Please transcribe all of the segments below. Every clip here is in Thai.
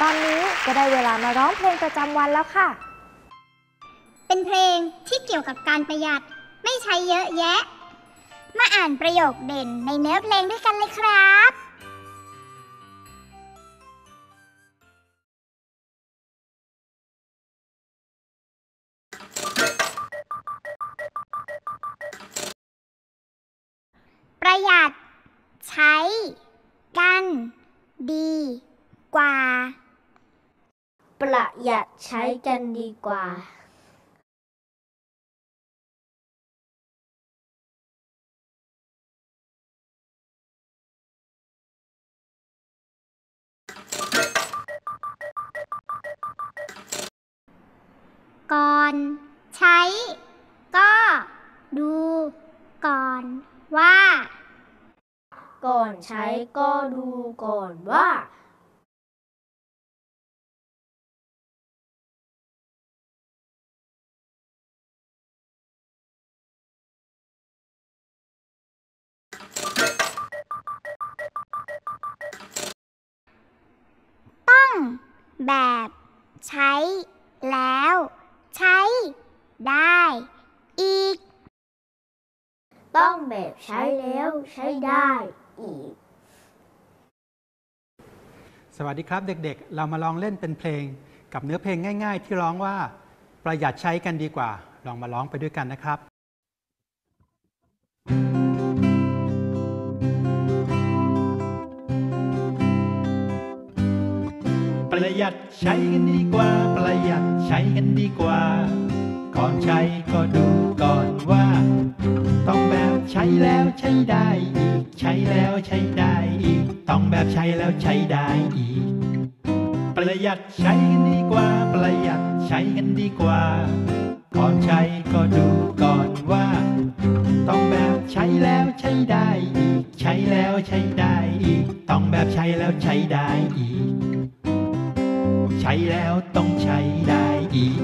ตอนนี้ก็ได้เวลามาร้องเพลงประจำวันแล้วค่ะ เป็นเพลงที่เกี่ยวกับการประหยัดไม่ใช้เยอะแยะ มาอ่านประโยคเด่นในเนื้อเพลงด้วยกันเลยครับประหยัด ใช้ กัน ดี กว่า ประหยัดใช้กันดีกว่าก่อนใช้ ก็ดูก่อนว่า ก่อนใช้ก็ดูก่อนว่า แบบ ใช้ แล้ว ใช้ ได้ อีก ต้องแบบใช้แล้วใช้ได้อีก สวัสดีครับเด็กๆเรามาลองเล่นเป็นเพลง กับเนื้อเพลงง่าย ๆ ที่ร้องว่า ประหยัดใช้กันดีกว่า ลองมาร้องไปด้วยกันนะครับ ประหยัดใช้กันดีกว่า ประหยัดใช้กันดีกว่า ก่อนใช้ก็ดูก่อนว่า ต้องแบบใช้แล้วใช้ได้อีก ใช้แล้วใช้ได้อีก ต้องแบบใช้แล้วใช้ได้อีก ประหยัดใช้กันดีกว่า ประหยัดใช้กันดีกว่า ก่อนใช้ก็ดูก่อนว่า ต้องแบบใช้แล้วใช้ได้อีก ใช้แล้วใช้ได้อีก ต้องแบบใช้แล้วใช้ได้อีก ใช้แล้วต้องใช้ได้อีก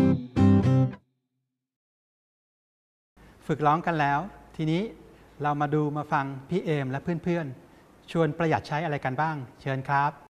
ฝึกร้องกันแล้ว ทีนี้เรามาดูมาฟังพี่เอมและเพื่อนๆ ชวนประหยัดใช้อะไรกันบ้าง เชิญครับ